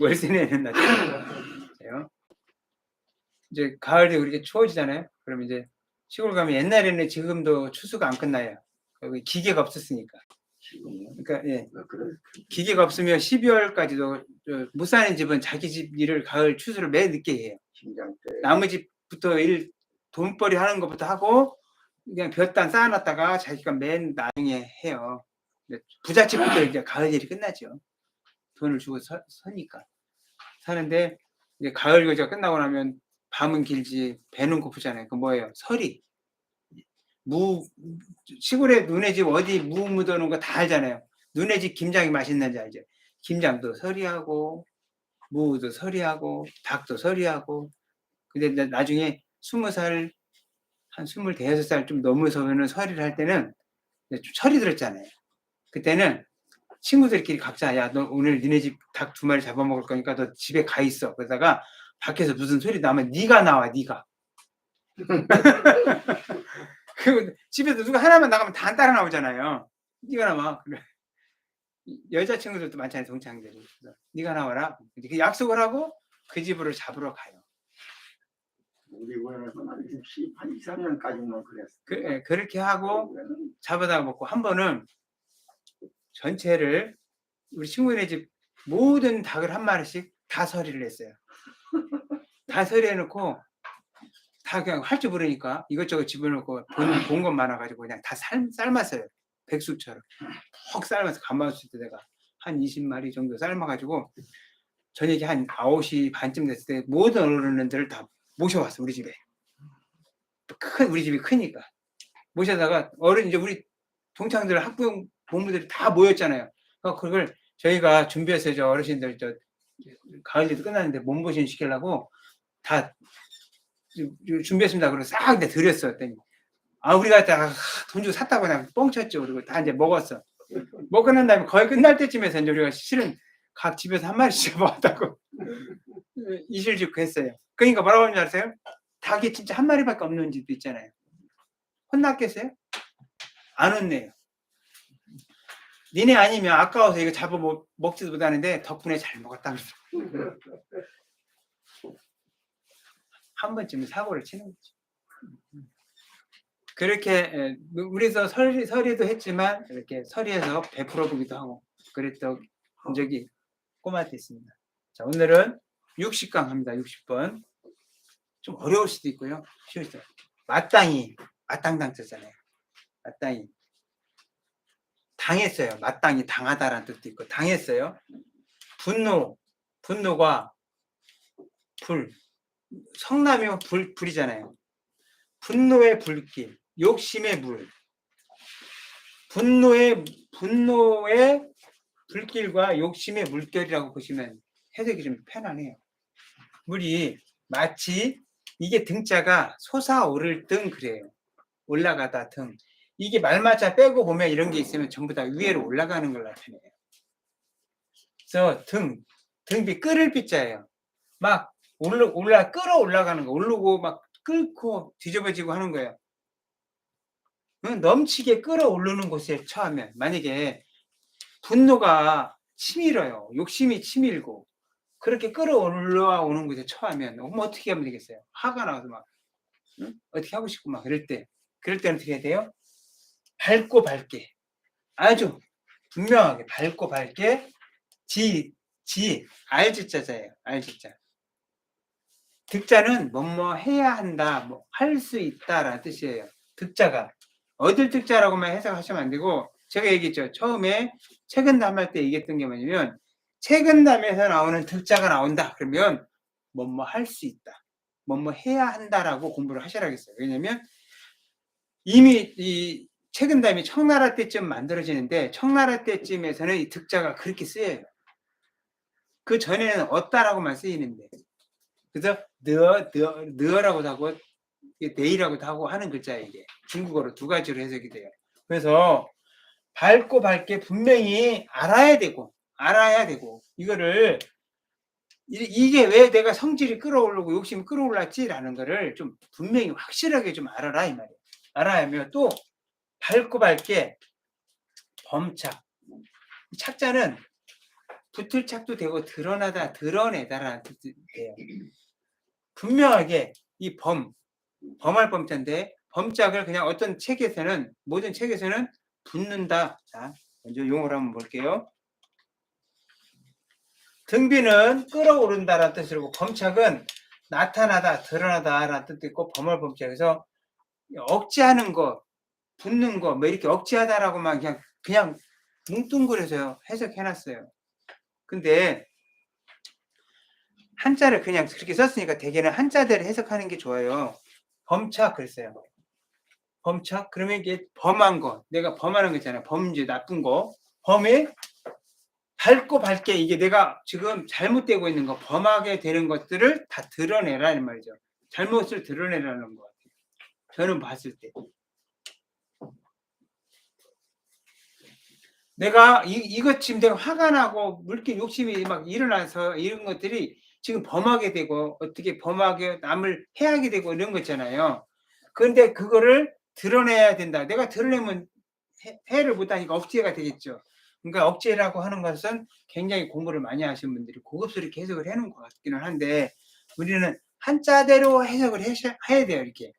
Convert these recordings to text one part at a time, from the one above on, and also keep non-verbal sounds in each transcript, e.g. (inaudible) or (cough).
월세 내는 날짜예요. 이제 가을 되고 이렇게 추워지잖아요. 그러면 이제 시골 가면 옛날에는 지금도 추수가 안 끝나요. 여기 기계가 없었으니까. 그러니까 예, 뭐 그런 기계가 없으면 12월까지도 못 사는 집은 자기 집 일을 가을 추수를 매 늦게 해요. 남의 집부터 일 돈벌이 하는 것부터 하고 그냥 볕단 쌓아놨다가 자기가 맨 나중에 해요. 부잣집부터 이제 가을 일이 끝나죠. 돈을 주고 서, 서니까 사는데 이제 가을 겨자 끝나고 나면 밤은 길지 배는 고프잖아요. 그 뭐예요? 서리. 무 시골에 눈에 집 어디 무 묻어놓은 거 다 알잖아요. 눈에 집 김장이 맛있는지 알죠? 김장도 서리하고 무도 서리하고 닭도 서리하고 근데 나- 나중에 스무 살, 한 스물대여섯 살 좀 넘어서면은 서리를 할 때는 철이 들었잖아요. 그때는 친구들끼리 각자 야 너 오늘 니네 집 닭 두 마리 잡아먹을 거니까 너 집에 가 있어. 그러다가 밖에서 무슨 소리 나면 네가 나와 네가. (laughs) 그 집에서 누가 하나만 나가면 다안 따라 나오잖아요. 네가 나와. 그래. 여자 친구들도 많잖아요 동창들이. 그래서 네가 나와라. 이렇게 약속을 하고 그 집으로 잡으러 가요. 우리 고향에서는 한 60, 한 2, 3년까지만 그랬어. 그, 예, 그렇게 하고 잡아다가 먹고 한 번은 전체를 우리 친구네 집 모든 닭을 한 마리씩 다 서리를 했어요. 다 서리해놓고 다 그냥 할 줄 모르니까 이것저것 집어넣고 본, 본 것 많아가지고 그냥 다 삶, 삶았어요. 백숙처럼. 퍽 삶아서 가마솥에 내가 한 20마리 정도 삶아가지고 저녁에 한 9시 반쯤 됐을 때 모든 어른들을 다 모셔왔어 우리 집에. 큰 우리 집이 크니까 모셔다가 어른 이제 우리 동창들 학부형 본부들이 다 모였잖아요. 그걸 저희가 준비해서 저 어르신들 저 가을에도 끝났는데 몸보신 시키려고 다 준비했습니다. 그리고 싹 이제 드렸어. 아 우리가 다돈 주고 샀다고 그냥 뻥쳤죠. 그리고 다 이제 먹었어. 먹고 난 다음에 거의 끝날 때쯤에서 이제 우리가 실은 각 집에서 한 마리씩 (laughs) 잡아왔다고 (laughs) 이실 짓고 했어요. 그러니까 뭐라고 하는지 아세요? 닭이 진짜 한 마리밖에 없는 집도 있잖아요. 혼났겠어요? 안 혼내요. 니네 아니면 아까워서 이거 잡아 먹, 먹지도 못하는데 덕분에 잘 먹었다. 그러더라고요. (laughs) 한 번쯤은 사고를 치는 거죠. 그렇게 에, 우리서 서리, 서리도 했지만 이렇게 서리에서 베풀어 보기도 하고 그랬던 적이 꼬마 때 있습니다. 자 오늘은 60강 합니다. 60번. 좀 어려울 수도 있고요. 쉬울 수도. 마땅히 마땅당 뜻잖아요. 마땅히 당했어요. 마땅히 당하다라는 뜻도 있고 당했어요. 분노, 분노가 불, 성남이면 불, 불이잖아요. 분노의 불길, 욕심의 물. 분노의 분노의 불길과 욕심의 물결이라고 보시면 해석이 좀 편하네요. 물이 마치 이게 등자가 솟아오를 등 그래요. 올라가다 등. 이게 말마자 빼고 보면 이런 게 있으면 전부 다 위로 올라가는 걸 나타내요. 그래서 등, 등비 끓을 빗자예요. 막 올라, 올라, 끌어 올라가는 거, 오르고 막 끓고 뒤집어지고 하는 거예요. 응? 넘치게 끌어오르는 곳에 처하면, 만약에 분노가 치밀어요. 욕심이 치밀고, 그렇게 끌어올라 오는 곳에 처하면, 어떻게 하면 되겠어요? 화가 나서 막, 응? 어떻게 하고 싶고 막 그럴 때, 그럴 때는 어떻게 해야 돼요? 밝고 밝게, 아주 분명하게 밝고 밝게, 지, 지, 알지자자예요. 알지자. 득자는 뭐뭐 해야 한다, 뭐 할 수 있다라는 뜻이에요. 득자가 어딜 득자라고만 해석하시면 안 되고 제가 얘기했죠. 처음에 최근담 할 때 얘기했던 게 뭐냐면 최근담에서 나오는 득자가 나온다. 그러면 뭐뭐 할 수 있다, 뭐뭐 해야 한다라고 공부를 하시라겠어요. 왜냐면 이미 이 최근담이 청나라 때쯤 만들어지는데 청나라 때쯤에서는 이 득자가 그렇게 쓰여요. 그 전에는 없다라고만 쓰이는데 그래서 느어, 느어라고도 하고 이게 내이라고도 하고 하는 글자예요 이게 중국어로 두 가지로 해석이 돼요. 그래서 밝고 밝게 분명히 알아야 되고 알아야 되고 이거를 이- 이게 왜 내가 성질이 끌어오르고 욕심이 끌어올랐지라는 거를 좀 분명히 확실하게 좀 알아라 이 말이에요. 알아야 하면 또 밝고 밝게 범착 이 착자는 붙을 착도 되고 드러나다 드러내다라는 뜻이 돼요. 분명하게 이 범, 범할 범자인데 범짝을 그냥 어떤 책에서는 모든 책에서는 붙는다. 자, 먼저 용어를 한번 볼게요. 등비는 끌어오른다라는 뜻이고 범착은 나타나다, 드러나다라는 뜻도 있고 범할 범착에서 억지하는 거, 붙는 거, 뭐 이렇게 억지하다라고만 그냥 그냥 뭉뚱그려서 해석해놨어요. 근데 한자를 그냥 그렇게 썼으니까 대개는 한자대로 해석하는 게 좋아요. 범착 그랬어요. 범착 그러면 이게 범한 거, 내가 범하는 거 있잖아요. 범죄 나쁜 거, 범에 밝고 밝게 이게 내가 지금 잘못되고 있는 거, 범하게 되는 것들을 다 드러내라는 말이죠. 잘못을 드러내라는 것 같아요. 저는 봤을 때. 내가 이, 이것 지금 내가 화가 나고 물기 욕심이 막 일어나서 이런 것들이 지금 범하게 되고 어떻게 범하게 남을 해하게 되고 이런 거 있잖아요. 그런데 그거를 드러내야 된다. 내가 드러내면 해, 해를 못하니까 억제가 되겠죠. 그러니까 억제라고 하는 것은 굉장히 공부를 많이 하신 분들이 고급스럽게 해석을 해놓은 것 같기는 한데 우리는 한자대로 해석을 해야 돼요. 이렇게.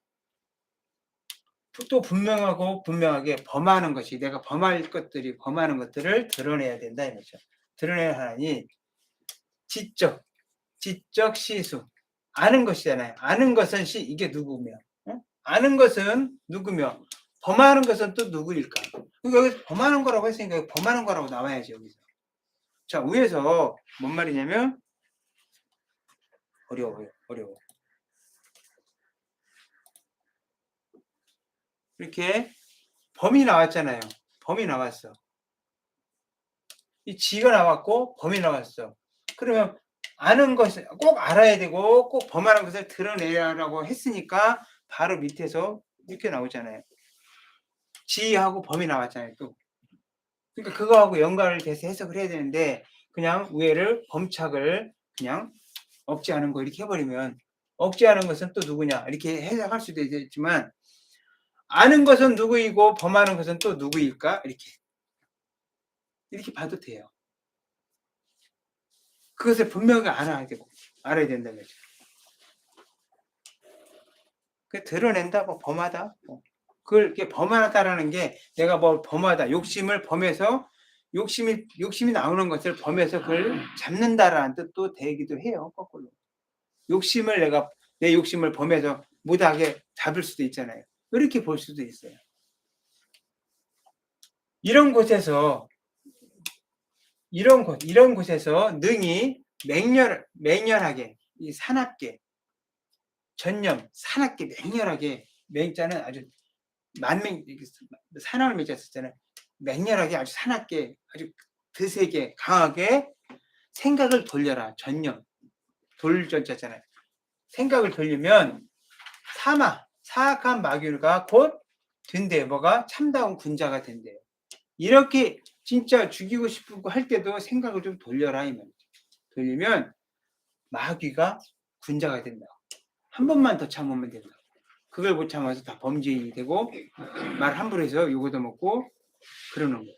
또 분명하고 분명하게 범하는 것이 내가 범할 것들이 범하는 것들을 드러내야 된다 이거죠. 드러내야 하니 지적, 지적 시수 아는 것이잖아요. 아는 것은 시 이게 누구며? 어? 아는 것은 누구며? 범하는 것은 또 누구일까? 여기서 범하는 거라고 했으니까 여기 범하는 거라고 나와야지 여기서. 자 위에서 뭔 말이냐면 어려워요, 어려워. 이렇게 범이 나왔잖아요. 범이 나왔어. 이 지가 나왔고 범이 나왔어. 그러면 아는 것을 꼭 알아야 되고 꼭 범하는 것을 드러내라고 했으니까 바로 밑에서 이렇게 나오잖아요. 지하고 범이 나왔잖아요. 또. 그러니까 그거하고 연관을 돼서 해석을 해야 되는데 그냥 위에를 범착을 그냥 억지하는 거 이렇게 해버리면 억지하는 것은 또 누구냐 이렇게 해석할 수도 있지만 아는 것은 누구이고 범하는 것은 또 누구일까? 이렇게 이렇게 봐도 돼요. 그것을 분명히 알아야 되고 알아야 된다는 거죠. 그 드러낸다, 뭐 범하다, 뭐. 그걸 이렇게 범하다라는 게 내가 뭘 범하다, 욕심을 범해서 욕심이 욕심이 나오는 것을 범해서 그걸 잡는다라는 뜻도 되기도 해요. 거꾸로 욕심을 내가 내 욕심을 범해서 못하게 잡을 수도 있잖아요. 이렇게 볼 수도 있어요. 이런 곳에서 이런 곳 이런 곳에서 능이 맹렬 맹렬하게 이 사납게 전념 사납게 맹렬하게 맹자는 아주 만맹 사나울 맹자 썼잖아요. 맹렬하게 아주 사납게 아주 드세게 강하게 생각을 돌려라 전념 돌전자잖아요. 생각을 돌리면 사마 사악한 마귀가 곧 된대 뭐가 참다운 군자가 된대요. 이렇게 진짜 죽이고 싶고 할 때도 생각을 좀 돌려라 이 말이죠. 돌리면 마귀가 군자가 된다. 한 번만 더 참으면 된다. 그걸 못 참아서 다 범죄인이 되고 말 함부로 해서 요거도 먹고 그러는 거예요.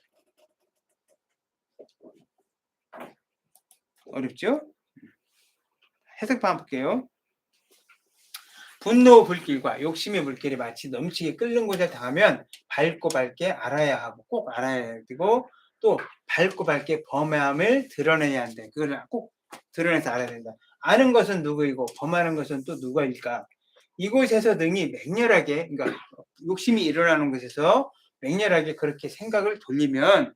어렵죠? 해석판 한번 볼게요. 분노 불길과 욕심의 물길이 마치 넘치게 끓는 곳에 닿으면 밝고 밝게 알아야 하고 꼭 알아야 되고 또 밝고 밝게 범함을 드러내야 한다. 그걸 꼭 드러내서 알아야 된다. 아는 것은 누구이고 범하는 것은 또 누구일까? 이곳에서 능히 맹렬하게 그러니까 욕심이 일어나는 곳에서 맹렬하게 그렇게 생각을 돌리면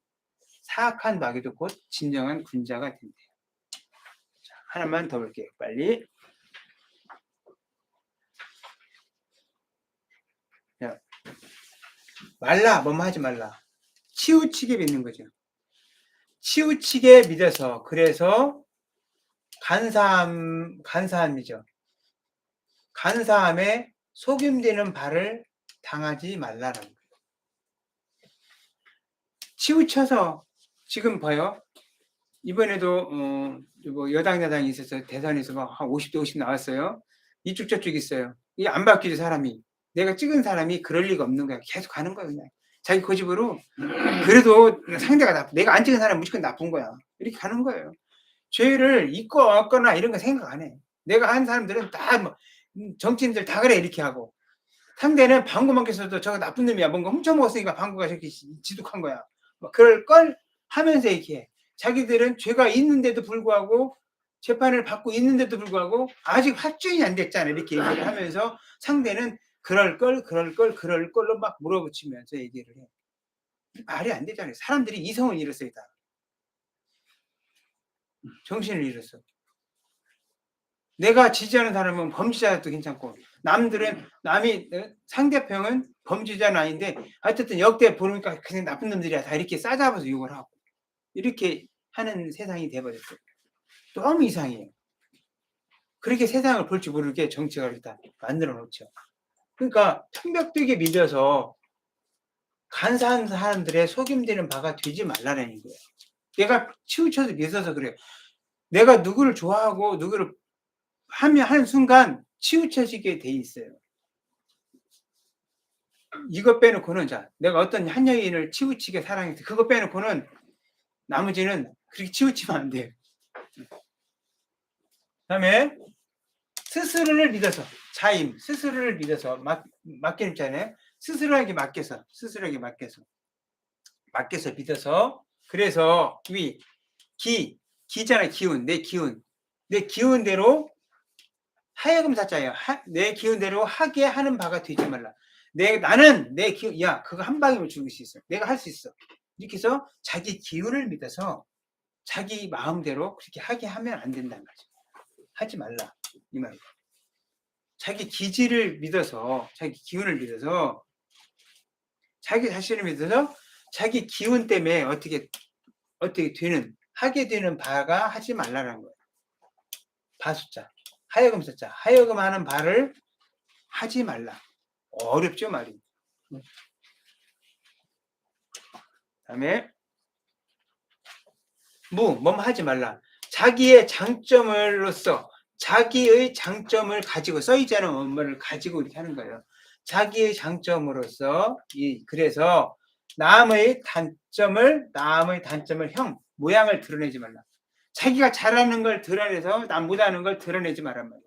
사악한 마귀도 곧 진정한 군자가 된대요. 자, 하나만 더 볼게요. 빨리. 말라, 뭐뭐 하지 말라. 치우치게 믿는 거죠. 치우치게 믿어서, 그래서 간사함, 간사함이죠. 간사함에 속임되는 발을 당하지 말라라는 거예요. 치우쳐서, 지금 봐요. 이번에도, 어, 뭐 여당, 야당이 있어서 대선에서 막 한 50대 50 나왔어요. 이쪽 저쪽 있어요. 이게 안 바뀌죠, 사람이. 내가 찍은 사람이 그럴 리가 없는 거야. 계속 가는 거야, 그냥. 자기 고집으로. 그래도 상대가 나, 내가 안 찍은 사람은 무조건 나쁜 거야. 이렇게 가는 거예요. 죄를 있고 없거나 이런 거 생각 안 해. 내가 한 사람들은 다 뭐, 음, 정치인들 다 그래 이렇게 하고 상대는 방구만 껴서도 저거 나쁜 놈이야 뭔가 훔쳐먹었으니까 방구가 저렇게 지- 지독한 거야. 뭐 그럴 걸 하면서 이렇게 해. 자기들은 죄가 있는데도 불구하고 재판을 받고 있는데도 불구하고 아직 확정이 안 됐잖아 이렇게 얘기를 하면서 상대는 그럴 걸 그럴 걸 그럴 걸로 막 물어붙이면서 얘기를 해. 말이 안 되잖아요. 사람들이 이성을 잃었어요 다. 정신을 잃었어. 내가 지지하는 사람은 범죄자도 괜찮고 남들은 남이 어, 상대편은 범죄자는 아닌데 어쨌든 역대 보니까 그냥 나쁜 놈들이야 다 이렇게 싸잡아서 욕을 하고 이렇게 하는 세상이 돼버렸어요. 너무 이상해요. 그렇게 세상을 볼줄 모르게 정치가 일단 만들어 놓죠. 그러니까 편벽되게 믿어서 간사한 사람들의 속임되는 바가 되지 말라는 거예요. 내가 치우쳐서 믿어서 그래요. 내가 누구를 좋아하고 누구를 하면 하는 순간 치우쳐지게 돼 있어요. 이것 빼놓고는 자 내가 어떤 한 여인을 치우치게 사랑해서 그거 빼놓고는 나머지는 그렇게 치우치면 안 돼요. 그다음에 스스로를 믿어서 자임 스스로를 믿어서 맡 맡기는 있잖아요. 스스로에게 맡겨서 스스로에게 맡겨서 맡겨서 믿어서 그래서 위 기, 기잖아 기운, 내 기운, 내 기운대로 하여금 사자예요. 하- 내 기운대로 하게 하는 바가 되지 말라. 내 나는 내 기운, 야 그거 한 방이면 죽을 수 있어. 내가 할 수 있어. 이렇게 해서 자기 기운을 믿어서 자기 마음대로 그렇게 하게 하면 안 된다는 거죠. 하지 말라 이 말이에요. 자기 기질을 믿어서 자기 기운을 믿어서 자기 자신을 믿어서 자기 기운 때문에 어떻게 어떻게 되는 하게 되는 바가 하지 말라는 거예요. 바 숫자 하여금 숫자 하여금 하는 바를 하지 말라. 어렵죠 말이. 다음에 무 뭐뭐 하지 말라. 자기의 장점으로서 자기의 장점을 가지고 써있지 않은 원문을 가지고 이렇게 하는 거예요. 자기의 장점으로서 이 그래서 남의 단점을 남의 단점을 형 모양을 드러내지 말라. 자기가 잘하는 걸 드러내서 남 못하는 걸 드러내지 말란 말이야.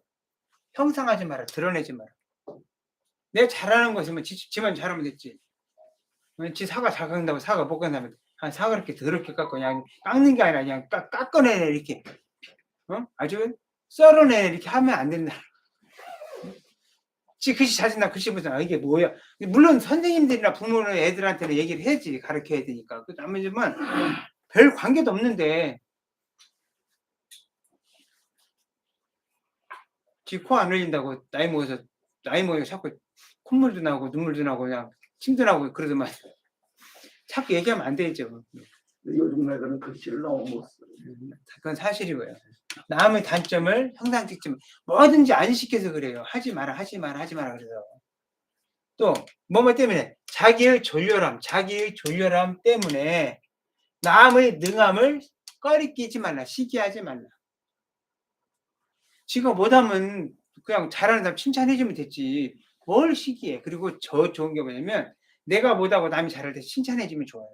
형상하지 마라. 드러내지 마라. 내가 잘하는 거 있으면 지, 지만 잘하면 됐지. 어, 지 사과 잘 깎는다고 사과 못 깎는다면 한 사과 이렇게 더럽게 깎고 그냥 깎는 게 아니라 그냥 깎, 깎아내네 이렇게. 어? 아주 썰어내 이렇게 하면 안 된다. 지 글씨 잘 쓴다 글씨 보자 아, 이게 뭐야. 물론 선생님들이나 부모는 애들한테는 얘기를 해야지 가르쳐야 되니까. 그 아니지만 별 관계도 없는데. 지코 안 흘린다고 나이 먹어서 나이 먹어서 자꾸 콧물도 나고 눈물도 나고 그냥 침도 나고 그러더만. 자꾸 얘기하면 안 되죠 요즘 애들은 글씨를 너무 못 써. 그건 사실이고요. 남의 단점을 형상 찍지만 뭐든지 안 시켜서 그래요. 하지 마라, 하지 마라, 하지 마라 그래서 또 뭐뭐 때문에 자기의 졸렬함, 자기의 졸렬함 때문에 남의 능함을 꺼리끼지 말라, 시기하지 말라. 지가 못하면 그냥 잘하는 사람 칭찬해주면 됐지. 뭘 시기해? 그리고 저 좋은 게 뭐냐면 내가 못하고 남이 잘할 때 칭찬해주면 좋아요.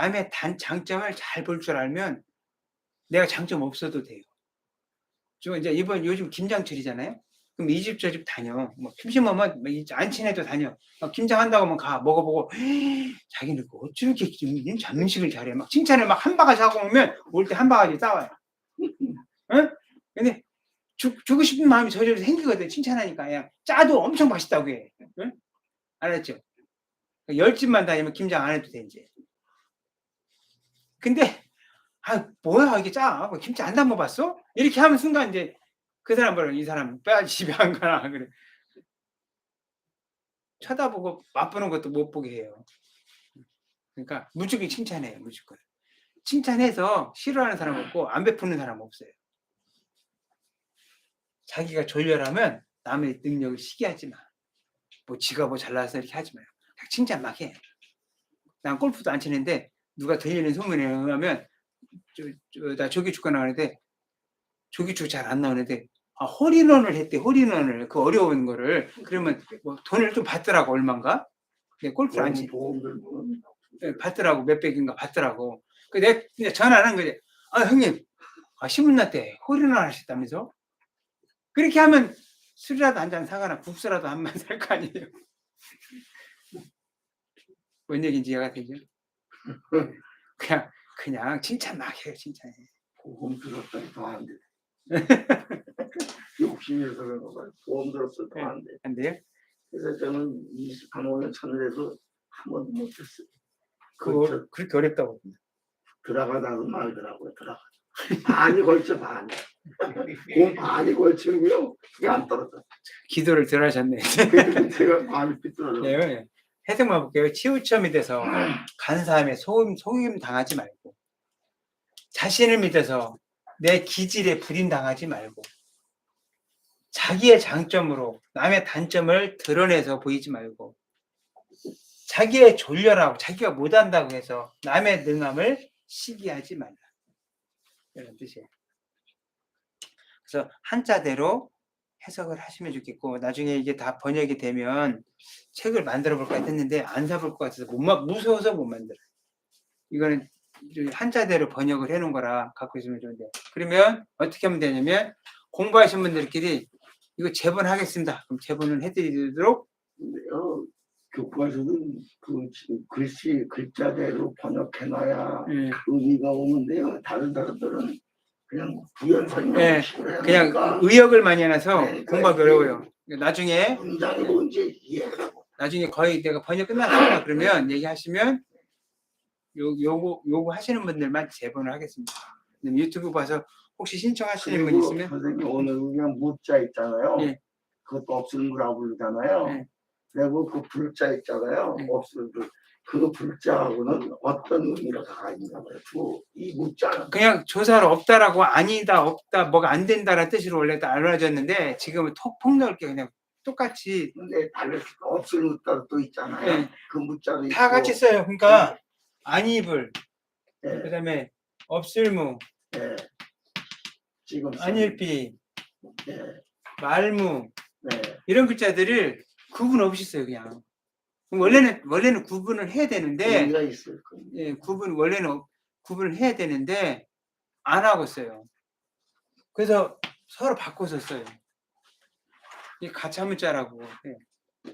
남의 단 장점을 잘 볼 줄 알면 내가 장점 없어도 돼요. 저 이제 이번 요즘 김장철이잖아요. 그럼 이 집 저 집 다녀. 뭐 심심하면 뭐안 친해도 다녀. 막 김장한다고 하면 가 먹어보고 (gasps) 자기는 그좀 잡음식을 잘해. 막 칭찬을 막 한 바가지 하고 오면 올 때 한 바가지 싸워요. 응? 근데 죽, 주고 싶은 마음이 저절로 생기거든. 칭찬하니까 그냥 짜도 엄청 맛있다고 해. 응? 알았죠? 열 집만 다니면 김장 안 해도 돼 이제. 근데 아 뭐야 이게 짜 뭐 김치 안 담아 봤어? 이렇게 하면 순간 이제 그 사람 뭐라 이 사람 빼야지 (laughs) 집에 안 가나 그래 쳐다보고 맛보는 것도 못 보게 해요. 그러니까 무조건 칭찬해요 무조건 칭찬해서 싫어하는 사람 없고 안 베푸는 사람 없어요. 자기가 졸렬하면 남의 능력을 시기하지 마. 뭐 지가 뭐 잘나서 이렇게 하지 마요. 칭찬 막 해. 난 골프도 안 치는데 누가 들리는 소문에 의하면 저, 저, 나 조기 축구 나오는데 조기 축구 잘안 나오는데 아, 홀인원을 했대 홀인원을 그 어려운 거를 그러면 뭐 돈을 좀 받더라고 얼마인가? 근데 골프를 안 치, 보험 들고 예, 받더라고 몇백인가 받더라고. 그 내가 그냥 전화하는 거지. 아 형님 아 신문날 때 홀인원 하셨다면서? 그렇게 하면 술이라도 한 잔 사거나 국수라도 한만 살 거 아니에요. (laughs) 뭔 얘기인지 이해가 되죠? 그냥 그냥 칭찬 막 해요 칭찬해. 보험 들었더니 더안 돼. (laughs) 욕심에서 그런 거 봐요. 보험 들었어도 더안 돼. 안 돼요? 그래서 저는 23년 쳤는데도 한 번도 못했어요. 그거 그렇죠. 그렇게 어렵다고. 들어가다가 말더라고요. 들어가. 반이 걸쳐 반. 공 반이 걸치고요. 그게 안 떨어져. 기도를 덜 하셨네. 제가 반이 삐뚤어져. 네, 네. 해석만 볼게요. 치우침이 돼서 간 사람의 속임, 속임 당하지 말고 자신을 믿어서 내 기질에 불임 당하지 말고 자기의 장점으로 남의 단점을 드러내서 보이지 말고 자기의 졸려라고 자기가 못한다고 해서 남의 능함을 시기하지 말라 이런 뜻이에요. 그래서 한자대로 해석을 하시면 좋겠고 나중에 이게 다 번역이 되면 책을 만들어 볼까 했는데 안 사볼 것 같아서 못 마- 무서워서 못 만들어요. 이거는 한자대로 번역을 해놓은 거라 갖고 있으면 좋은데 그러면 어떻게 하면 되냐면 공부하신 분들끼리 이거 제본하겠습니다. 그럼 제본을 해드리도록 근데요, 교과서는 그 지- 글씨 글자대로 번역해놔야 예, 의미가 오는데요. 다른 사람들은 그냥 네, 그냥 의역을 많이 해놔서 네, 공부하기 그래. 어려워요. 나중에 문장이 뭔지 나중에 거의 내가 번역 끝났다 그러면 얘기하시면 요, 요거 요거 하시는 분들만 제본을 하겠습니다. 유튜브 봐서 혹시 신청하시는 분 그리고 있으면 선생님 오늘 그냥 무자 있잖아요. 예. 그것도 없을무라 부르잖아요. 예. 그리고 그 불자 있잖아요. 예. 없을무 그 불자하고는 어떤 의미가 있나 봐요. 두- 이 무자는 그냥 조사를 없다라고 아니다 없다 뭐가 안 된다라는 뜻으로 원래 다 알려졌는데 지금은 톡 폭넓게 그냥 똑같이 근데 달래서 없을무 따로 또 있잖아요. 예, 그 무자도 다 있고, 같이 써요. 그러니까 안입을 예, 그다음에 없을무 예. 지금 안일비 예, 말무 네. 이런 글자들을 구분 없이 써요 그냥 원래는 원래는 구분을 해야 되는데 의미가 있을 겁니다. 예, 구분 원래는 어- 구분을 해야 되는데 안 하고 써요. 그래서 서로 바꿔서 써요. 이 가차문자라고 예.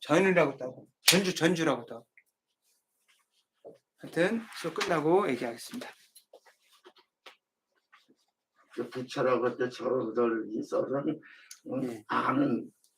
전이라고 따고 전주 전주라고 따고 하여튼 수업 끝나고 얘기하겠습니다. 그 부처라고 할때 저를 써서는 음, 예. 아는